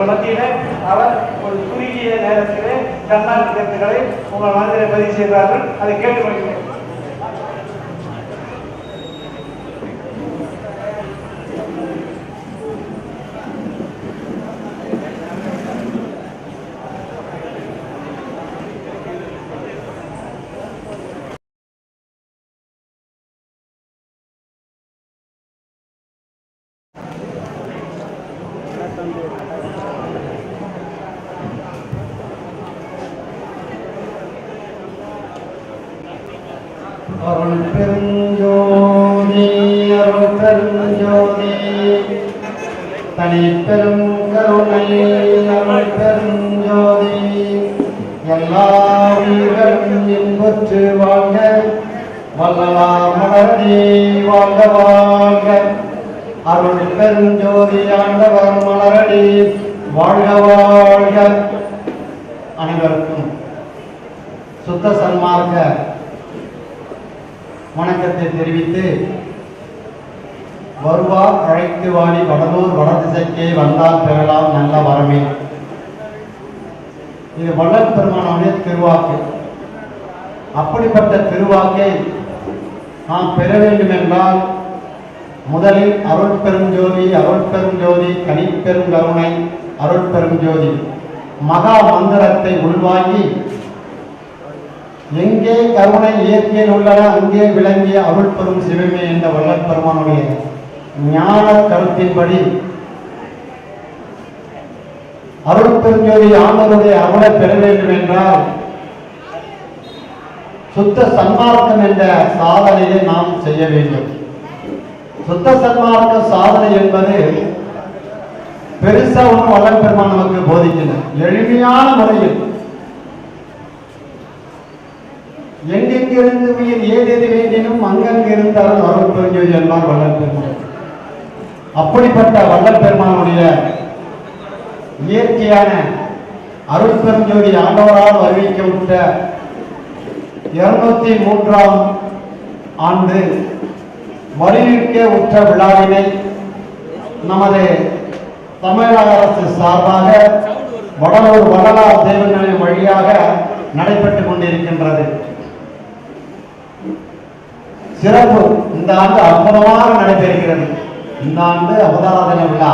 மத்தியிலே அவர் ஒரு குறுகிய நேரத்திலே தன்னாட்சி கருத்துக்களை உங்கள் மனதிலே பதிவு செய்கிறார்கள் அதை கேட்டுக்கொள்கிறேன் பெருஞ்சோதி அருள் பெருஞ்சோதி தனி பெரும் கருணை அருள் பெருஞ்சோதி எல்லா உயிர்களும் இன்புற்று வாழ்க வல்லலா மலர்நீ வாழ்க வாழ்க அருள் பெருஞ்சோதி ஆண்டவர் மலரடி வாழ்க வாழ்க அனைவருக்கும் சுத்த சன்மார்க்க வணக்கத்தை தெரிவித்து வருவார் அழைத்து வாடி வடலூர் வடதிசைக்கே வந்தால் பெறலாம் நல்ல வரமே. இது வள்ளல் பெருமானுடைய திருவாக்கு. அப்படிப்பட்ட திருவாக்கை நாம் பெற வேண்டும் என்றால் முதலில் அருள் பெருஞ்சோதி அருள் பெருஞ்சோதி கனிப்பெரும் கருணை அருள் பெருஞ்சோதி மகா மந்திரத்தை உள்வாங்கி எங்கே கருணை இயற்கையில் உள்ளன அங்கே விளங்கிய அருள் பெரும் சிவமே என்ற வள்ளல் பெருமானுடைய ஞான கருத்தின்படி அருள் பெருஞ்சோதி ஆண்டவருடைய அருளை பெற வேண்டும் என்றால் சுத்த சன்மார்க்கம் என்ற சாதனையை நாம் செய்ய வேண்டும். சுத்த சன்மார்க்க சாதனை என்பது பெருசா ஒன்றும் வல்லற் பெருமான் நமக்கு போதிக்கல. எளிமையான முறையில் எங்கெங்கிருந்து உயிர் ஏதேது வேண்டினும் அங்கங்கிருந்தாலும் அருள் பெருஞ்சோதி என்பார் வள்ளல் பெருமான். அப்படிப்பட்ட வல்ல பெருமானுடைய இயற்கையான அருட்பெருஞ்சோதி ஆண்டவரால் அறிவிக்கப்பட்ட இருநூத்தி மூன்றாம் ஆண்டு வலியுறுக்க உற்ற விழாவினை நமது தமிழக அரசு சார்பாக வடலூர் வடலார் தேவநிலையம் வழியாக நடைபெற்றுக் கொண்டிருக்கின்றது. சிறப்பு இந்த ஆண்டு அற்புதமாக நடைபெறுகிறது. இந்த ஆண்டு அவதாரதன விழா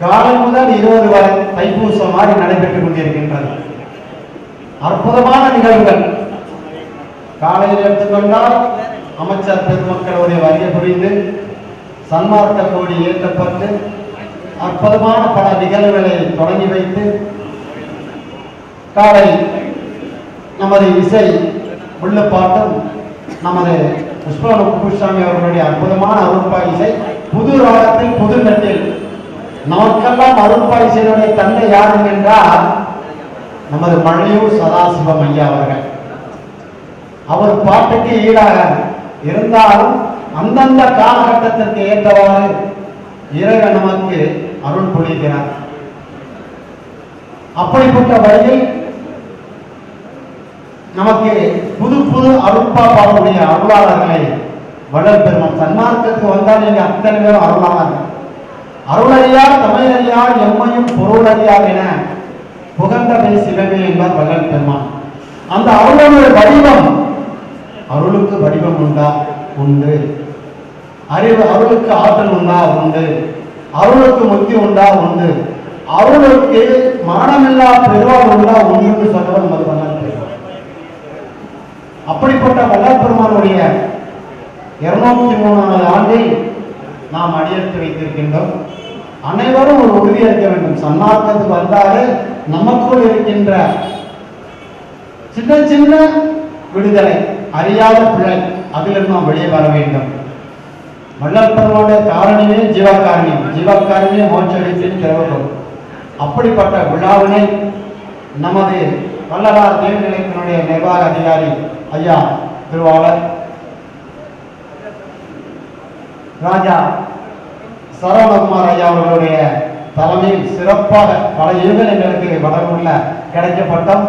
காலை முதல் இருபது வரை தைப்பூசம் மாதிரி நடைபெற்றுக் கொண்டிருக்கின்றது. அற்புதமான நிகழ்வுகள். காலையில் எடுத்துக்கொண்டால் அமைச்சர் பெருமக்களுடைய வரிய புரிந்து சன்மார்க்க கோடி ஏற்றப்பட்டு அற்புதமான பல நிகழ்வுகளை தொடங்கி வைத்து காலை நமது இசை உள்ளப்பாட்டும் நமது புஷ்பவன குப்புசாமி அவர்களுடைய அற்புதமான அருள்பா இசை புது ராகத்தில் புது நட்டில் நமக்கெல்லாம் அருள்பா இசையினுடைய தந்தை யார் என்றால் நமது மழையூர் சதாசிவம் ஐயா அவர்கள். அவர் பாட்டுக்கு ஈடாக இருந்தாலும் அந்தந்த காலகட்டத்திற்கு ஏற்றவாறு இறைவன் நமக்கு அருள் புரிகிறார். அப்படிப்பட்ட வழியில் நமக்கு புது புது அருட்பா பாடக்கூடிய அருளாளர்களை வள்ளல் பெருமான் சன்மார்க்கத்துக்கு வந்தால் நீங்க அத்தனை பேரும் அருளாளர்கள் அருளறியார் தமிழறியார் எம்மையும் பொருளறியார் என புகழ்ந்தவை சிவமே என்பார் வள்ளல் பெருமான். அந்த அருளுடைய வடிவம் அருளுக்கு வடிவம் உண்டா? உண்டு. அறிவு அருளுக்கு ஆற்றல் உண்டா? உண்டு. அருளுக்கு முக்தி உண்டா? உண்டு. அருளுக்கு மரணமில்லா பெருவாள் உண்டா? உண்டுன்னு சொன்னவர் நமது வள்ளல் பெருமான். அப்படிப்பட்ட வள்ளல் பெருமானுடைய இருநூத்தி மூணாவது ஆண்டில் நாம் அடியெடுத்து வைத்திருக்கின்றோம். அனைவரும் ஒரு உறுதி இருக்க வேண்டும். சன்மார்க்கத்துக்கு வந்தாலே நமக்குள் இருக்கின்ற சின்ன சின்ன விடுதலை அறியாத பிள்ளை அதிலிருந்து நாம் வெளியே வர வேண்டும். வள்ளல் காரணியே ஜீவகாரணியம் ஜீவகாரணியே மோட்சடிப்பின் திறவுகோள். அப்படிப்பட்ட விழாவினை நமது வள்ளலார் தேர்நிலையத்தினுடைய நிர்வாக அதிகாரி ஐயா திருவாளர் ராஜா சரவணகுமார் ஐயா அவர்களுடைய தலைமையில் சிறப்பாக பல யுகங்கள் எங்களுக்கு வடகுள்ள கிடைக்கப்பட்டோம்.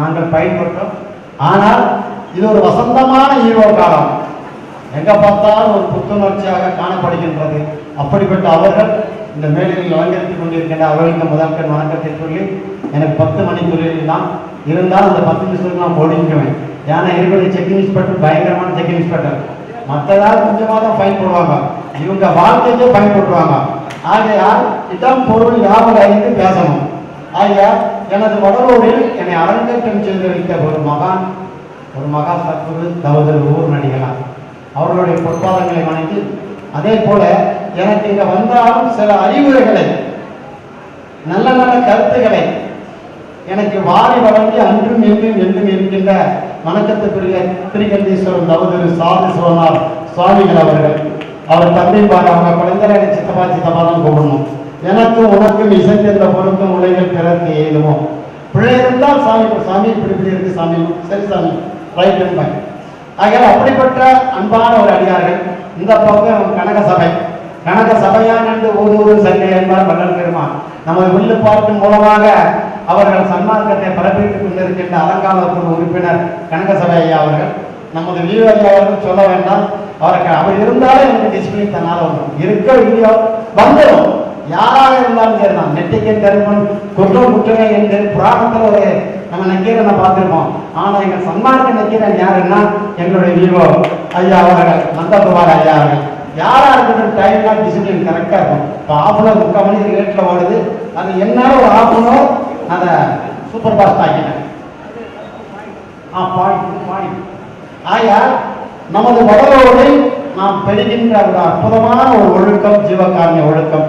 நாங்கள் பயன்பட்டோம். ஆனால் இது ஒரு வசந்தமான ஈரோ காலம். எங்க பார்த்தாலும் ஒரு புத்துணர்ச்சியாக காணப்படுகின்றது. அப்படிப்பட்ட அவர்கள் இந்த மேடையில் அலங்கரித்துக் கொண்டிருக்கின்ற அவர்களுக்கு முதல்கண் வணக்கத்தை சொல்லி எனக்கு பத்து மணி தொழில் தான் இருந்தால் அந்த பத்து நிமிஷத்துக்கு நான் ஒடுங்குவேன் ஏன்னா இருக்கிற செக் இன்ஸ்பெக்டர் பயங்கரமான செக் இன்ஸ்பெக்டர் மற்றதால் கொஞ்சமாக தான் ஃபைன் போடுவாங்க. இவங்க வாழ்க்கைக்கே ஃபைன் போட்டுருவாங்க. ஆகையால் இடம் பொருள் ஞாபகம் அறிந்து பேசணும். ஆகையா எனது வடலூரில் என்னை அரங்கேற்றம் செய்து வைத்த ஒரு மகான் ஒரு மகா சத்குரு தவதர் ஊர் நடிகளார் அவர்களுடைய பொற்பாதங்களை வணங்கி அதே போல எனக்கு இங்கே வந்தாலும் சில அறிவுரைகளை நல்ல நல்ல கருத்துக்களை எனக்கு வாரி வழங்கி அன்றும் என்றும் என்றும் இருக்கின்ற வணக்கத்துக்குரிய திருக்கண்டீஸ்வரம் தவதிரு சாதி சிவனார் சுவாமிகள் அவர்கள் அவர் தந்தை பாரு அவங்க குழந்தை சித்தப்பா சித்தப்பா தான் கூப்பிடணும் எனக்கும் உனக்கும் இசைத்திருந்த பொருட்கும் உலகில் பிறருக்கு ஏதுமோ. பிழை இருந்தால் சாமி சாமி இப்படி இப்படி இருக்கு சாமி. சரி சாமி ரைட் ஆகியால் அப்படிப்பட்ட அன்பான ஒரு அடியார்கள் இந்த பக்கம் கனக சபை. கனக சபையான் என்று ஊதூரு சங்கை என்பார் வள்ளல் பெருமான். நமது உள்ளு பார்க்கும் மூலமாக அவர்கள் சன்மார்க்கத்தை பரப்பிட்டுக் கொண்டிருக்கின்ற அலங்கால உறுப்பினர் கனகசபை ஐயா அவர்கள் நமது வீர அவர்கள் சொல்ல வேண்டாம். அவருக்கு அவர் இருந்தாலும் எனக்கு டிசிப்ளின் தன்னால வரும் இருக்க இல்லையோ வந்துடும். யாராக இருந்தாலும் சரி நான் நெட்டிக்கன் தருமன் குற்றம் குற்றமே என்று புராணத்தில் ஒரு நம்ம நக்கீரனை பார்த்துருக்கோம் ஆனால் எங்கள் சன்மார்க்க நக்கீரன் யாருன்னா எங்களுடைய வீரோ ஐயா அவர்கள் நந்தகுமார் ஐயா அவர்கள். யாராக இருக்கட்டும் டைம்லாம் டிசிப்ளின் கரெக்டாக இருக்கும். இப்போ ஆஃப் அன் முக்கால் மணி ரேட்டில் ஓடுது. அது என்னால ஒரு ஆஃப் அன் ஹவர் அதை சூப்பர் ஃபாஸ்ட் ஆக்கினேன் ஆ பாயிண்ட் பாயிண்ட் ஆயா நமது வடலோடில் நாம் பெறுகின்ற ஒரு அற்புதமான ஒரு ஒழுக்கம் ஜீவகாரணிய ஒழுக்கம்.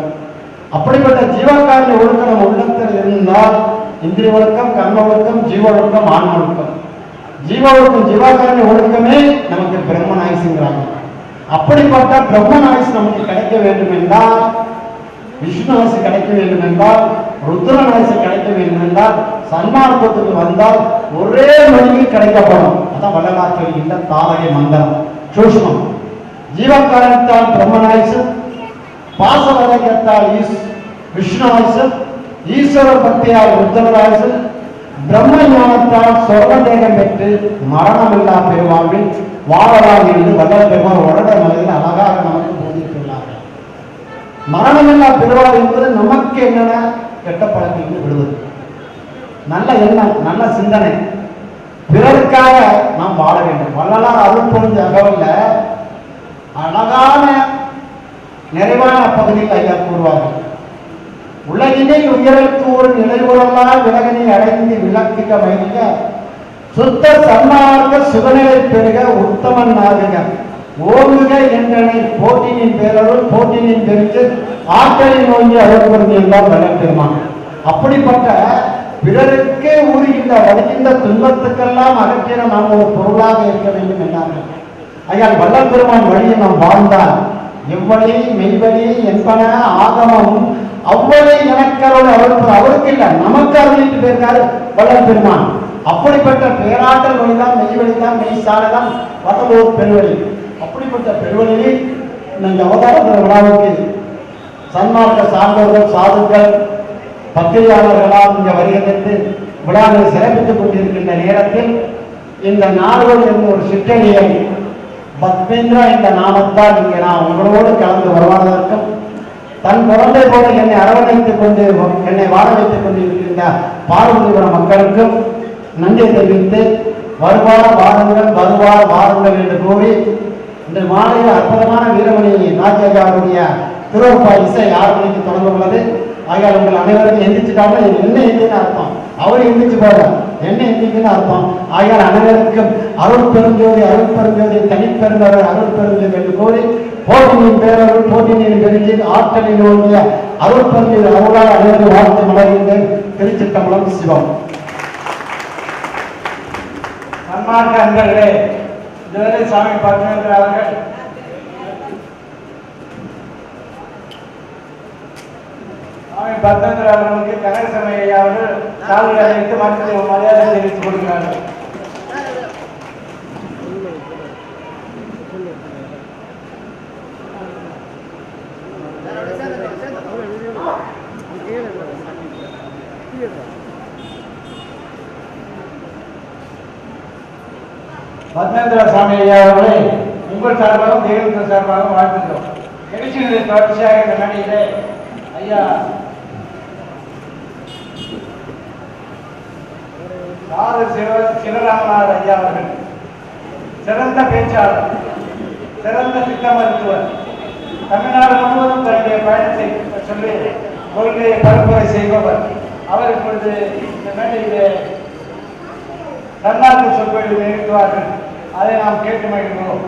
அப்படிப்பட்ட ஜீவகாரணிய ஒழுக்கம் நம்ம உள்ளத்தில் இருந்தால் இந்திரிய ஒழுக்கம் கர்ம ஒழுக்கம் ஜீவ ஒழுக்கம் ஆன்ம ஒழுக்கம். ஜீவ ஒழுக்கம் ஜீவகாரண்ய ஒழுக்கமே நமக்கு பிரம்மன் ஆயுசுங்கிறாங்க அப்படிப்பட்ட பிரம்மன் ஆயுசு நமக்கு கிடைக்க வேண்டும் என்றால் விஷ்ணு ஆசை கிடைக்க வேண்டும் என்றால் ருத்ரன் ஆசை கிடைக்க வேண்டும் என்றால் சன்மார்க்கத்துக்கு வந்தால் ஒரே வழியில் கிடைக்கப்படும். அதான் வள்ளலார் சொல்கின்ற தாரகை மந்திரம் சூஷ்மம். ஜீவகாரணத்தால் பிரம்மனாயுசு பாசவரகத்தால் ஈஸ் விஷ்ணு ஆயுசு ஈஸ்வர பக்தியால் ருத்ரராயுசு பிரம்ம ஞானத்தால் சொர்ண தேகம் பெற்று மரணமில்லா பெருவாழ்வில் வாழலாம் என்று வல்லல் பெருமாள் உடனே மனதில் மரணமில்லா பெறுவார் என்பது நமக்கு என்னென்ன கெட்ட பழக்கங்கள் விடுவது? நல்ல எண்ணம் நல்ல சிந்தனை. பிறருக்காக நாம் வாழ வேண்டும். வள்ளலார் அருள் பொழுது அகவல்ல அழகான நிறைவான பகுதியில் ஐயா கூறுவார்கள். உலகினை உயருக்கு ஒரு நிலைவுறலாம் விலகினை அடைந்து விளக்குக வைக்க சுத்த சன்மார்க்க சுகநிலை பெருக உத்தமன் ஆகுக. ஓங்குக என்றனை போட்டியின் பேரருள் போட்டியின் பெருக்கு ஆற்றலை நோங்கி அருள்புரிந்து எல்லாம் வள்ளல் அப்படிப்பட்ட பிறருக்கே ஊறுகின்ற வருகின்ற துன்பத்துக்கெல்லாம் அகற்றின நாம் ஒரு பொருளாக இருக்க வேண்டும் என்றார்கள். ஐயா வள்ளல் பெருமான் வழியை நாம் வாழ்ந்தால் எவ்வளி மெய்வழி என்பன ஆகமம் அவ்வளி எனக்கரோடு அவருக்கு அவருக்கு இல்லை நமக்கு அருளிட்டு போயிருக்காரு வள்ளல் பெருமான். அப்படிப்பட்ட பேராற்றல் வழிதான் மெய்வழி தான் மெய் சாலைதான் வடலூர் பெருவழி. பெருவழியை பெருவழியில் இந்த அவதார விழாவுக்கு சன்மார்க்க சான்றோர்கள் சாதுக்கள் பத்திரிகையாளர்களால் இங்கே வருகிறது விழாவை சிறப்பித்துக் கொண்டிருக்கின்ற நேரத்தில் இந்த நாடுகள் என்ற ஒரு சிற்றணியை பத்மேந்திரா என்ற நாமத்தால் இங்கே நான் உங்களோடு கலந்து வருவதற்கும் தன் குழந்தை போல என்னை அரவணைத்துக் கொண்டு என்னை வாழ வைத்துக் கொண்டிருக்கின்ற பார்வதிபுரம் மக்களுக்கும் நன்றி தெரிவித்து வருவார் வாருங்கள் வருவார் வாருங்கள் என்று கூறி இந்த மாலையில் அற்புதமான வீரமணி ராஜாஜாவுடைய திருவப்பா இசை ஆறு மணிக்கு தொடங்க உள்ளது. ஆகையால் உங்கள் அனைவருக்கும் எந்திரிச்சுட்டாங்க என்ன எந்தின்னு அர்த்தம்? அவர் எந்திரிச்சு போற என்ன எந்திரிக்குன்னு அர்த்தம்? ஆகையால் அனைவருக்கும் அருள் பெருஞ்சோதி அருள் பெருஞ்சோதி தனிப்பெருந்தவர் அருள் பெருஞ்சோதி என்று கோரி போட்டியின் பேரருள் போட்டியின் பெருஞ்சி ஆற்றலில் ஓடிய அருள் பெருஞ்சோதி அருளால் அனைவரும் வாழ்த்து மலர்கின்றேன் திருச்சிட்டம்பலம் சிவம். சன்மார்க்க அன்பர்களே இதுவரை சாமி பத்மேந்திர அவர்கள் சாமி பத்மேந்திர அவர்களுக்கு கனகசமய ஐயா அவர்கள் சாமி அழைத்து மக்களுக்கு மரியாதை தெரிவித்துக் கொடுக்கிறார்கள். பத்மேந்திர சுவாமி ஐயா அவர்களை உங்கள் சார்பாகவும் தேவேந்திர சார்பாகவும் வாழ்த்துக்கிறோம் நிகழ்ச்சியினுடைய தொடர்ச்சியாக இந்த மேடையிலே ஐயா சாது சிவ சிவராமனார் ஐயா அவர்கள் சிறந்த பேச்சாளர் சிறந்த சித்த மருத்துவர் தமிழ்நாடு முழுவதும் தன்னுடைய பயணத்தை சொல்லி கொள்கையை பரப்புரை செய்பவர். அவர் இப்பொழுது இந்த மேடையிலே தன்னார்வ சொற்பொழிவு நிகழ்த்துவார்கள். அதை நாம் கேட்டு மகிழ்கிறோம்